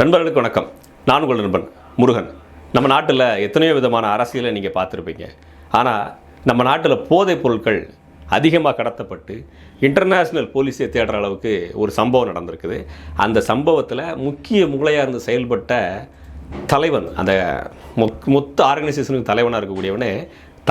நண்பர்களுக்கு வணக்கம். நான் உங்கள் நண்பன் முருகன். நம்ம நாட்டில் எத்தனையோ விதமான அரசியலை நீங்கள் பார்த்துருப்பீங்க. ஆனால் நம்ம நாட்டில் போதைப் பொருட்கள் அதிகமாக கடத்தப்பட்டு இன்டர்நேஷ்னல் போலீஸை தேடுற அளவுக்கு ஒரு சம்பவம் நடந்திருக்குது. அந்த சம்பவத்தில் முக்கிய முகலையாக இருந்து செயல்பட்ட தலைவன் அந்த மொத் மொத்த ஆர்கனைசேஷனுக்கு தலைவனாக இருக்கக்கூடியவனே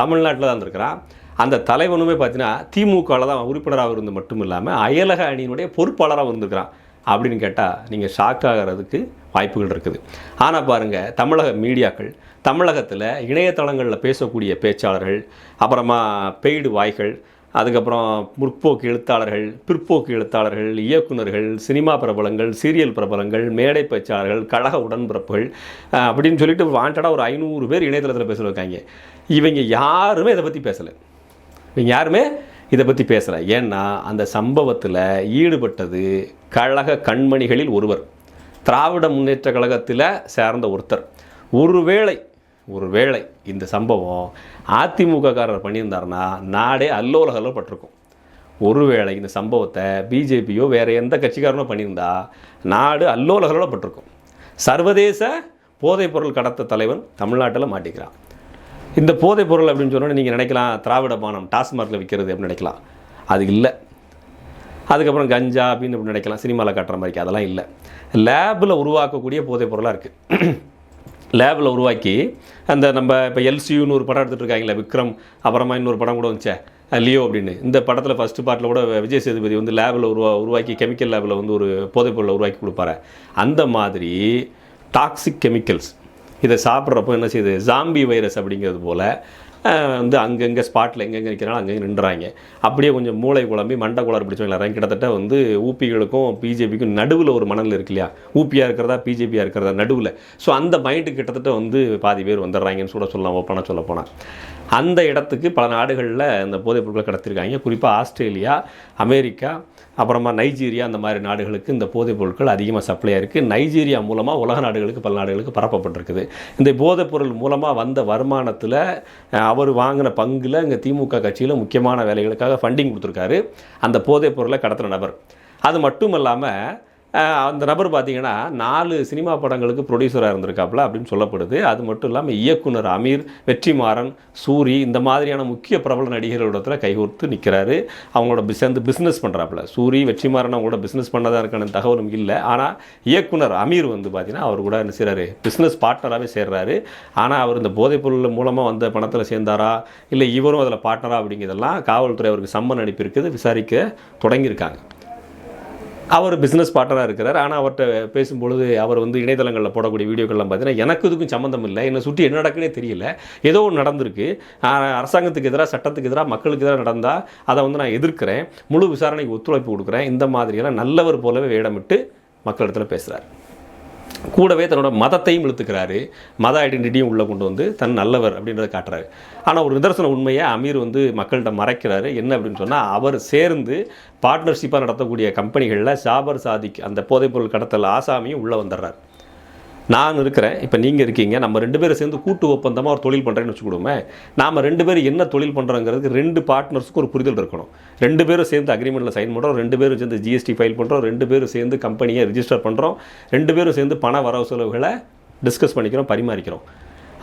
தமிழ்நாட்டில் தான் இருந்திருக்கிறான். அந்த தலைவனுமே பார்த்தீங்கன்னா திமுகவில் தான் உறுப்பினராக இருந்து மட்டும் இல்லாமல் அயலக அணியினுடைய பொறுப்பாளராக இருந்திருக்கிறான். அப்படின்னு கேட்டால் நீங்கள் ஷாக் ஆகிறதுக்கு வாய்ப்புகள் இருக்குது. ஆனால் பாருங்கள் தமிழக மீடியாக்கள் தமிழகத்தில் இணையதளங்களில் பேசக்கூடிய பேச்சாளர்கள் அப்புறமா பெய்டு வாய்கள் அதுக்கப்புறம் முற்போக்கு எழுத்தாளர்கள் பிற்போக்கு எழுத்தாளர்கள் இயக்குனர்கள் சினிமா பிரபலங்கள் சீரியல் பிரபலங்கள் மேடை பேச்சாளர்கள் கழக உடன்பிறப்புகள் அப்படின்னு சொல்லிட்டு வாண்டடாக ஒரு ஐநூறு பேர் இணையதளத்தில் பேச இவங்க யாருமே இதை பற்றி பேசலை. இவங்க யாருமே இதை பற்றி பேசுகிறேன் ஏன்னா அந்த சம்பவத்தில் ஈடுபட்டது கழக கண்மணிகளில் ஒருவர். திராவிட முன்னேற்ற கழகத்தில் சேர்ந்த ஒருத்தர். ஒருவேளை ஒருவேளை இந்த சம்பவம் அதிமுககாரர் பண்ணியிருந்தாருன்னா நாடே அல்லோலகல்லப்பட்டிருக்கும் ஒருவேளை இந்த சம்பவத்தை பிஜேபியோ வேறு எந்த கட்சிக்காரனோ பண்ணியிருந்தா நாடு அல்லோலகல்லப்பட்டிருக்கும் சர்வதேச போதைப்பொருள் கடத்த தலைவன் தமிழ்நாட்டில் மாட்டிக்கிறான். இந்த போதைப் பொருள் அப்படின்னு சொன்னோன்னே நீங்கள் நினைக்கலாம் திராவிட பானம் டாஸ்மார்க்கில் விற்கிறது அப்படின்னு நினைக்கலாம். அது இல்லை. அதுக்கப்புறம் கஞ்சா அப்படின்னு அப்படி நினைக்கலாம் சினிமாவில் காட்டுற மாதிரி அதெல்லாம் இல்லை. லேபில் உருவாக்கக்கூடிய போதைப் பொருளாக இருக்குது லேபில் உருவாக்கி அந்த நம்ம இப்போ எல்சியூன்னு ஒரு படம் எடுத்துகிட்டு இருக்காங்களே விக்ரம் அப்புறமா இன்னொரு படம் கூட வந்துச்சே லியோ அப்படின்னு. இந்த படத்தில் ஃபஸ்ட்டு பாட்டில் கூட விஜய் சேதுபதி வந்து லேபில் உருவா உருவாக்கி கெமிக்கல் லேபில் வந்து ஒரு போதைப் பொருளை உருவாக்கி கொடுப்பாரு. அந்த மாதிரி டாக்ஸிக் கெமிக்கல்ஸ் இதை சாப்பிட்றப்போ என்ன செய்யுது? ஜாம்பி வைரஸ் அப்படிங்கிறது போல் வந்து அங்கங்கே ஸ்பாட்டில் எங்கெங்கே நிற்கிறாலும் அங்கங்கே நின்றாங்க. அப்படியே கொஞ்சம் மூளை குழம்பி மண்டை குளர் பிடிச்சவங்க எல்லாரும் கிட்டத்தட்ட வந்து ஊபிகளுக்கும் பிஜேபிக்கும் நடுவில் ஒரு மணல் இருக்கு இல்லையா? ஊபியாக இருக்கிறதா பிஜேபியாக இருக்கிறதா நடுவில். ஸோ அந்த மைண்டு கிட்டத்தட்ட வந்து பாதி பேர் வந்துடுறாங்கன்னு கூட சொல்லலாம் ஓப்பனாக சொல்ல போனால் அந்த இடத்துக்கு பல நாடுகளில் இந்த போதைப் பொருட்களை கடத்திருக்காங்க. குறிப்பாக ஆஸ்திரேலியா அமெரிக்கா அப்புறமா நைஜீரியா அந்த மாதிரி நாடுகளுக்கு இந்த போதைப் பொருட்கள் அதிகமாக சப்ளை இருக்குது நைஜீரியா மூலமாக உலக நாடுகளுக்கு பல நாடுகளுக்கு பரப்பப்பட்டிருக்குது. இந்த போதைப் பொருள் மூலமாக வந்த வருமானத்தில் அவர் வாங்கின பங்கில் இங்கே திமுக கட்சியில் முக்கியமான வேலைகளுக்காக ஃபண்டிங் கொடுத்துருக்காரு. அந்த போதைப் பொருளை கடத்தின நபர். அது மட்டும் இல்லாமல் அந்த நபர் பார்த்தீங்கன்னா நாலு சினிமா படங்களுக்கு ப்ரொடியூசராக இருந்திருக்காப்புல அப்படின்னு சொல்லப்படுது. அது மட்டும் இல்லாமல் இயக்குனர் அமீர் வெற்றிமாறன் சூரி இந்த மாதிரியான முக்கிய பிரபல நடிகர்களிடத்தில் கைகோர்த்து நிற்கிறாரு அவங்களோட சேர்ந்து பிஸ்னஸ் பண்ணுறாப்புல சூரி வெற்றிமாறன் அவங்களோட பிஸ்னஸ் பண்ணதாக இருக்கான தகவலும் இல்லை. ஆனால் இயக்குனர் அமீர் வந்து பார்த்தீங்கன்னா அவர் கூட என்ன செய்கிறாரு பிஸ்னஸ் பார்ட்னராகவே சேர்றாரு. ஆனால் அவர் இந்த போதைப்பொருள் மூலமாக வந்த பணத்தில் சேர்ந்தாரா? இல்லை இவரும் அதில் பார்ட்னரா அப்படிங்கிறதெல்லாம் காவல்துறை அவருக்கு சம்மன் அனுப்பியிருக்குது. விசாரிக்க தொடங்கியிருக்காங்க. அவர் பிஸ்னஸ் பார்ட்னராக இருக்கிறார். ஆனால் அவர்கிட்ட பேசும்பொழுது அவர் வந்து இணையதளங்களில் போடக்கூடிய வீடியோக்கள்லாம் பார்த்தீங்கன்னா எனக்கு இதுக்கும் சம்மந்தம் இல்லை. என்னை சுற்றி என்ன நடக்குன்னே தெரியல. ஏதோ ஒன்று நடந்திருக்கு. அரசாங்கத்துக்கு எதிராக சட்டத்துக்கு எதிராக மக்களுக்கு எதிராக நடந்தால் அதை வந்து நான் எதிர்க்கிறேன். முழு விசாரணைக்கு ஒத்துழைப்பு கொடுக்குறேன். இந்த மாதிரியெல்லாம் நல்லவர் போலவே வேடமிட்டு மக்களிடத்தில் பேசுகிறார் கூடவே தன்னோட மதத்தையும் இழுத்துக்கிறாரு. மத ஐடென்டிட்டியும் உள்ளே கொண்டு வந்து தன் நல்லவர் அப்படின்றத காட்டுறாரு. ஆனால் ஒரு நிதர்சன உண்மையை அமீர் வந்து மக்கள்கிட்ட மறைக்கிறாரு. என்ன அப்படின்னு சொன்னால் அவர் சேர்ந்து பார்ட்னர்ஷிப்பாக நடத்தக்கூடிய கம்பெனிகளில் சாபர் சாதிக் அந்த போதைப்பொருள் கடத்தல் ஆசாமியும் உள்ளே வந்துடுறாரு. நான் இருக்கிறேன் இப்போ நீங்கள் இருக்கீங்க நம்ம ரெண்டு பேரும் சேர்ந்து கூட்டு ஒப்பந்தமாக ஒரு தொழில் பண்ணுறேன்னு வச்சுக்கிடுமே நாம் ரெண்டு பேரும் என்ன தொழில் பண்ணுறோங்கிறதுக்கு ரெண்டு பார்ட்னர்ஸுக்கு ஒரு புரிதல் இருக்கணும். ரெண்டு பேரும் சேர்ந்து அக்ரிமெண்ட்டில் சைன் பண்ணுறோம் ரெண்டு பேரும் சேர்ந்து ஜிஎஸ்டி ஃபைல் பண்ணுறோம் ரெண்டு பேரும் சேர்ந்து கம்பெனியை ரிஜிஸ்டர் பண்ணுறோம் ரெண்டு பேரும் சேர்ந்து பண வரவு செலவுகளை டிஸ்கஸ் பண்ணிக்கிறோம் பரிமாறிக்கிறோம்.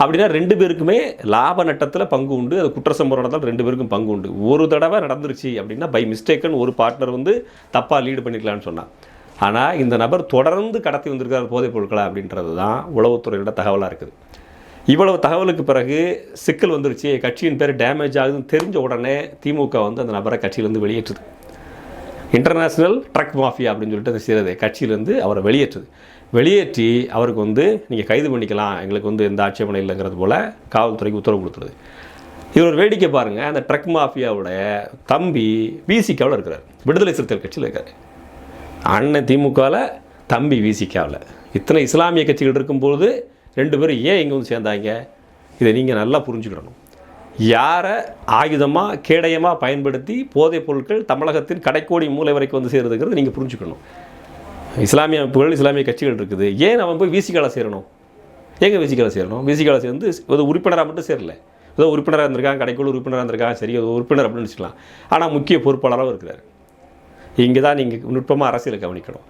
அப்படின்னா ரெண்டு பேருக்குமே லாப நட்டத்தில் பங்கு உண்டு அது குற்றசம்பவம் நடந்தால் ரெண்டு பேருக்கும் பங்கு உண்டு. ஒரு தடவை நடந்துருச்சு அப்படின்னா பை மிஸ்டேக்குன்னு ஒரு பார்ட்னர் வந்து தப்பாக லீடு பண்ணிக்கலாம்னு சொன்னான் ஆனால் இந்த நபர் தொடர்ந்து கடத்தி வந்திருக்கிறார் போதைப் பொருட்களை அப்படின்றது தான் உளவுத்துறையோட தகவலாக இருக்குது. இவ்வளவு தகவலுக்கு பிறகு சிக்கல் வந்துருச்சு. கட்சியின் பேர் டேமேஜ் ஆகுதுன்னு தெரிஞ்ச உடனே திமுக வந்து அந்த நபரை கட்சியிலேருந்து வெளியேற்றுது. இன்டர்நேஷ்னல் ட்ரக் மாஃபியா அப்படின்னு சொல்லிட்டு அந்த செய்கிறது கட்சியிலேருந்து அவரை வெளியேற்றுது. வெளியேற்றி அவருக்கு வந்து நீங்கள் கைது பண்ணிக்கலாம். எங்களுக்கு வந்து எந்த ஆட்சேபனை இல்லைங்கிறது போல் காவல்துறைக்கு உத்தரவு கொடுத்துருது. இவர் ஒரு வேடிக்கை பாருங்கள் அந்த ட்ரக் மாஃபியாவோட தம்பி விசிகாவில் இருக்கிறார். விடுதலை சிறுத்தைகள் கட்சியில் இருக்கார். அண்ணன் திமுகவில் தம்பி விசிகாவில். இத்தனை இஸ்லாமிய கட்சிகள் இருக்கும்போது ரெண்டு பேரும் ஏன் இங்கே வந்து சேர்ந்தாங்க? இதை நீங்கள் நல்லா புரிஞ்சுக்கிடணும். யாரை ஆயுதமாக கேடயமாக பயன்படுத்தி போதைப் பொருட்கள் தமிழகத்தின் கடைக்கோடி மூலை வரைக்கும் வந்து சேருதுங்கிறது நீங்கள் புரிஞ்சுக்கணும். இஸ்லாமிய அமைப்புகள் இஸ்லாமிய கட்சிகள் இருக்குது. ஏன் அவன் போய் விசிகால சேரணும்? எங்கே விசிகால சேரணும்? விசிகால சேர்ந்து ஒரு உறுப்பினராக மட்டும் சேரல. ஏதோ உறுப்பினராக இருந்திருக்காங்க கடைக்குழு உறுப்பினராக இருந்திருக்காங்க சரி ஒரு உறுப்பினர் அப்படின்னு வச்சுக்கலாம் ஆனால் முக்கிய பொறுப்பாளராகவும் இருக்கிறார். இங்கே தான் நீங்கள் நுட்பமாக அரசியலை கவனிக்கணும்.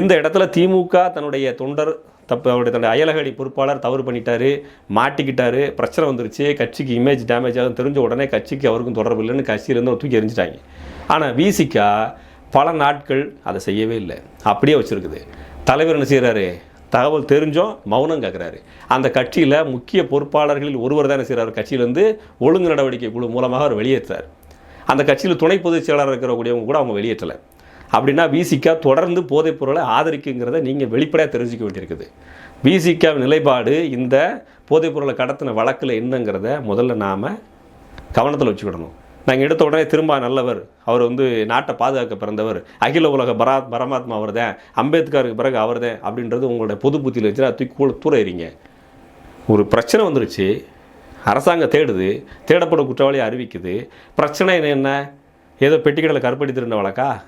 இந்த இடத்துல திமுக தன்னுடைய தொண்டர் தப்பு அவருடைய தன்னுடைய அயலகடி பொறுப்பாளர் தவறு பண்ணிட்டாரு மாட்டிக்கிட்டாரு பிரச்சனை வந்துருச்சு கட்சிக்கு இமேஜ் டேமேஜ் ஆகும் தெரிஞ்ச உடனே கட்சிக்கு அவருக்கும் தொடர்பு இல்லைன்னு கட்சியிலேருந்து அவர் தூக்கி எரிஞ்சிட்டாங்க ஆனால் விசிகா பல நாட்கள் அதை செய்யவே இல்லை. அப்படியே வச்சுருக்குது. தலைவர் என்ன செய்கிறாரு தகவல் தெரிஞ்சோம் மௌனம் கேட்குறாரு அந்த கட்சியில் முக்கிய பொறுப்பாளர்களில் ஒருவர் தான் என்ன செய்கிறார் கட்சியிலேருந்து ஒழுங்கு நடவடிக்கை குழு மூலமாக அவர் வெளியேற்றார். அந்த கட்சியில் துணை பொதுச் செயலாளர் இருக்கிறக்கூடியவங்க கூட அவங்க வெளியேற்றலை. அப்படின்னா விசிகா தொடர்ந்து போதைப் பொருளை ஆதரிக்குங்கிறத நீங்கள் வெளிப்படையாக தெரிஞ்சுக்க வேண்டியிருக்குது. விசிகா நிலைப்பாடு இந்த போதைப் பொருளை கடத்தின வழக்கில் என்னங்கிறத முதல்ல நாம் கவனத்தில் வச்சுக்கிடணும். நாங்கள் எடுத்த உடனே திரும்ப நல்லவர் அவர் வந்து நாட்டை பாதுகாக்க பிறந்தவர் அகில உலக பரா பரமாத்மா அவர் தான் அம்பேத்கருக்கு பிறகு அவர் தான் அப்படின்றது உங்களுடைய பொது புத்தியில் வச்சு தூக்கி கூட தூர எறிங்க. ஒரு பிரச்சனை வந்துருச்சு அரசாங்கம் தேடுது தேடப்படும் குற்றவாளியை அறிவிக்குது. பிரச்சனை என்ன ஏதோ பெட்டிக்கடையில் கருப்படி திருண்ட வழக்கா?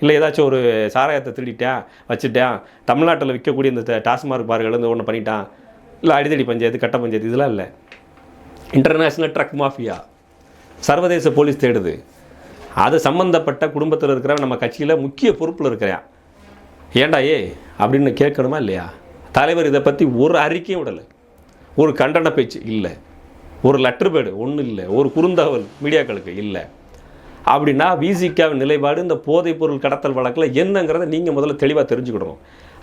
இல்லை ஏதாச்சும் ஒரு சாராயத்தை திருடிட்டேன் வச்சுட்டேன் தமிழ்நாட்டில் விற்கக்கூடிய இந்த ட- டாஸ்மார்க் பார்கள் வந்து ஒன்று பண்ணிட்டான். இல்லை அடிதடி பஞ்சாயத்து கட்ட பஞ்சாயத்து இதெல்லாம் இல்லை. இன்டர்நேஷ்னல் ட்ரக் மாஃபியா சர்வதேச போலீஸ் தேடுது. அது சம்மந்தப்பட்ட குடும்பத்தில் இருக்கிற நம்ம கட்சியில் முக்கிய பொறுப்பில் இருக்கிறேன். ஏன்டா ஏ? அப்படின்னு கேட்கணுமா இல்லையா? தலைவர் இதை பற்றி ஒரு அறிக்கையும் விடலை. ஒரு கண்டன பேச்சு இல்லை. ஒரு லெட்டர் பேடு ஒன்றும் இல்லை ஒரு குறுந்தகவல் மீடியாக்களுக்கு இல்லை. அப்படின்னா விசிகாவின் நிலைப்பாடு இந்த போதைப் பொருள் கடத்தல் வழக்கில் என்னங்கிறத நீங்கள் முதல்ல தெளிவாக தெரிஞ்சுக்கிடணும்.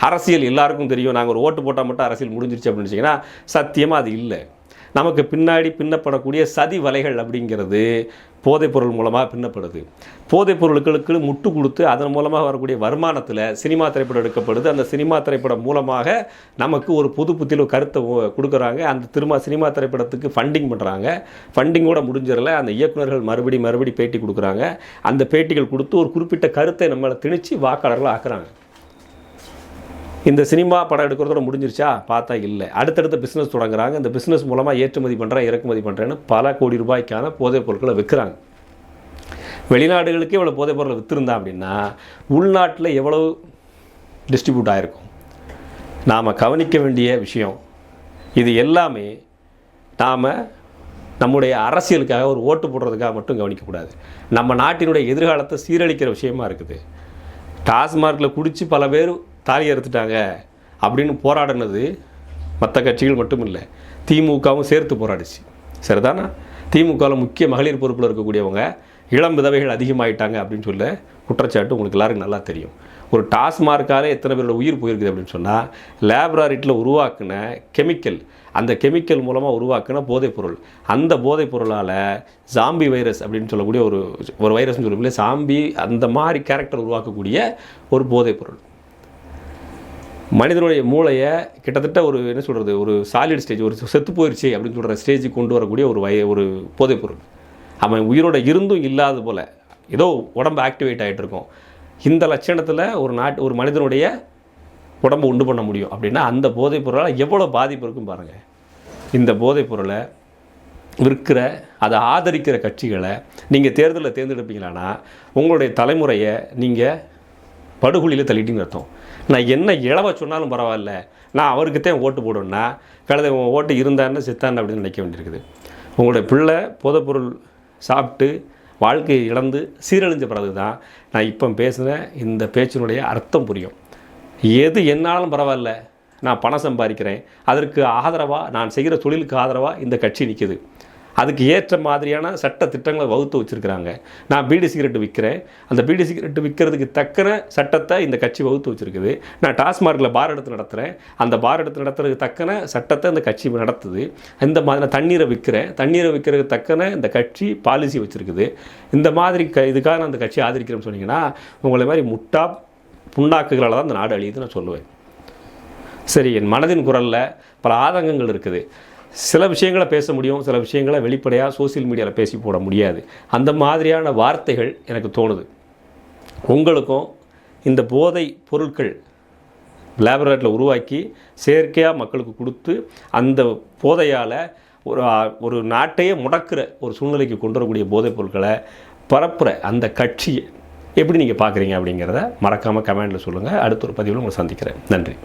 அரசியல் எல்லாருக்கும் தெரியும் நாங்கள் ஒரு ஓட்டு போட்டால் மட்டும் அரசியல் முடிஞ்சிருச்சு அப்படின்னு வச்சிங்கன்னா சத்தியமாக அது இல்லை. நமக்கு பின்னாடி பின்னப்படக்கூடிய சதி வலைகள் அப்படிங்கிறது போதைப்பொருள் மூலமாக பின்னப்படுது. போதைப்பொருளுக்களுக்கு முட்டு கொடுத்து அதன் மூலமாக வரக்கூடிய வருமானத்தில் சினிமா திரைப்படம் எடுக்கப்படுது. அந்த சினிமா திரைப்படம் மூலமாக நமக்கு ஒரு புது புத்தியில் கருத்தை கொடுக்குறாங்க. அந்த திரும்ப சினிமா திரைப்படத்துக்கு ஃபண்டிங் பண்ணுறாங்க ஃபண்டிங்கோட முடிஞ்சிடல அந்த இயக்குனர்கள் மறுபடி மறுபடி பேட்டி கொடுக்குறாங்க. அந்த பேட்டிகள் கொடுத்து ஒரு குறிப்பிட்ட கருத்தை நம்மளை திணிச்சு வாக்காளர்கள் ஆக்குறாங்க. இந்த சினிமா படம் எடுக்கிறதோட முடிஞ்சிருச்சா? பார்த்தா இல்லை. அடுத்தடுத்த பிஸ்னஸ் தொடங்குறாங்க. இந்த பிஸ்னஸ் மூலமாக ஏற்றுமதி பண்ணுறேன் இறக்குமதி பண்ணுறேன்னு பல கோடி ரூபாய்க்கான போதைப் பொருட்களை விற்கிறாங்க. வெளிநாடுகளுக்கே இவ்வளோ போதைப் பொருளை விற்றுருந்தா அப்படின்னா உள்நாட்டில் எவ்வளவு டிஸ்ட்ரிபியூட் ஆகிருக்கும் நாம் கவனிக்க வேண்டிய விஷயம் இது எல்லாமே நாம் நம்முடைய அரசியலுக்காக ஒரு ஓட்டு போடுறதுக்காக மட்டும் கவனிக்கக்கூடாது. நம்ம நாட்டினுடைய எதிர்காலத்தை சீரழிக்கிற விஷயமா இருக்குது. டாஸ்மார்க்கில் குடித்து பல பேர் தாலி அறுத்துட்டாங்க அப்படின்னு போராடினது மற்ற கட்சிகள் மட்டும் இல்லை திமுகவும் சேர்த்து போராடிச்சு. சரிதானா? திமுகவில் முக்கிய மகளிர் பொறுப்பில் இருக்கக்கூடியவங்க இளம் விதவைகள் அதிகமாகிட்டாங்க அப்படின்னு சொல்ல குற்றச்சாட்டு உங்களுக்கு எல்லாருக்கும் நல்லா தெரியும். ஒரு டாஸ்மார்க்காலே எத்தனை பேரோட உயிர் போயிருக்குது அப்படின்னு சொன்னால் லேப்ராரிட்டியில் உருவாக்குன கெமிக்கல் அந்த கெமிக்கல் மூலமாக உருவாக்குன போதைப்பொருள். அந்த போதைப்பொருளால் சாம்பி ஜாம்பி வைரஸ் அப்படின்னு சொல்லக்கூடிய ஒரு ஒரு வைரஸ்னு சொல்லக்கூடிய சாம்பி அந்த மாதிரி கேரக்டர் உருவாக்கக்கூடிய ஒரு போதைப்பொருள். மனிதனுடைய மூளையை கிட்டத்தட்ட ஒரு என்ன சொல்கிறது ஒரு சாலிட் ஸ்டேஜ் ஒரு செத்து போயிடுச்சு அப்படின்னு சொல்கிற ஸ்டேஜுக்கு கொண்டு வரக்கூடிய ஒரு வய ஒரு போதைப்பொருள் அவன் உயிரோட இருந்தும் இல்லாத போல் ஏதோ உடம்பு ஆக்டிவேட் ஆகிட்டு இருக்கும். இந்த லட்சணத்தில் ஒரு நாட்டு ஒரு மனிதனுடைய உடம்பு உண்டு பண்ண முடியும் அப்படின்னா அந்த போதைப் பொருளால் எவ்வளோ பாதிப்பு இருக்கும் பாருங்கள் இந்த போதைப் பொருளை விற்கிற அதை ஆதரிக்கிற கட்சிகளை நீங்கள் தேர்தலில் தேர்ந்தெடுப்பீங்களான்னா உங்களுடைய தலைமுறையை நீங்கள் படுகொலியில் தள்ளிட்டீங்கன்னு அர்த்தம். நான் என்ன இழவை சொன்னாலும் பரவாயில்ல. நான் அவருக்குத்தான் ஓட்டு போடுவேன்னா கழுதை உன் ஓட்டு இருந்தான்னு சித்தான்னு அப்படின்னு நினைக்க வேண்டியிருக்குது. உங்களுடைய பிள்ளை போதைப்பொருள் சாப்பிட்டு வாழ்க்கையை இழந்து சீரழிஞ்ச பிறகு தான் நான் இப்போ பேசுகிற இந்த பேச்சினுடைய அர்த்தம் புரியும். எது என்னாலும் பரவாயில்ல. நான் பணம் சம்பாதிக்கிறேன். அதற்கு ஆதரவாக நான் செய்கிற தொழிலுக்கு ஆதரவாக இந்த கட்சி நிற்கிது அதுக்கு ஏற்ற மாதிரியான சட்ட திட்டங்களை வகுத்து வச்சுருக்கிறாங்க. நான் பீடி சிகரெட் விற்கிறேன் அந்த பீடி சிகரெட் விற்கிறதுக்கு தக்கன சட்டத்தை இந்த கட்சி வகுத்து வச்சுருக்குது. நான் டாஸ்மார்க்கில் பார் எடுத்து நடத்துகிறேன் அந்த பார் எடுத்து நடத்துறதுக்கு தக்கன சட்டத்தை இந்த கட்சி நடத்துது. இந்த மாதிரி நான் தண்ணீரை விற்கிறேன் தண்ணீரை விற்கிறதுக்கு தக்கன இந்த கட்சி பாலிசி வச்சுருக்குது. இந்த மாதிரி க இதுக்காக நான் அந்த கட்சி ஆதரிக்கிறேன்னு சொன்னீங்கன்னா உங்களை மாதிரி முட்டா புண்ணாக்குகளால் தான் இந்த நாடு அழியுது நான் சொல்லுவேன். சரி என் மனதின் குரலில் பல ஆதங்கங்கள் இருக்குது. சில விஷயங்களை பேச முடியும் சில விஷயங்களை வெளிப்படையாக சோஷியல் மீடியாவில் பேசி போட முடியாது. அந்த மாதிரியான வார்த்தைகள் எனக்கு தோணுது. உங்களுக்கும் இந்த போதை பொருட்கள் லேபரேட்டரியில் உருவாக்கி செயற்கையாக மக்களுக்கு கொடுத்து அந்த போதையால் ஒரு ஒரு நாட்டையே முடக்கிற ஒரு சூழ்நிலைக்கு கொண்டு வரக்கூடிய போதைப் பொருட்களை பரப்புகிற அந்த கட்சியை எப்படி நீங்கள் பார்க்குறீங்க அப்படிங்கிறத மறக்காமல் கமெண்டில் சொல்லுங்கள் அடுத்த ஒரு பதிவில் உங்களை சந்திக்கிறேன். நன்றி.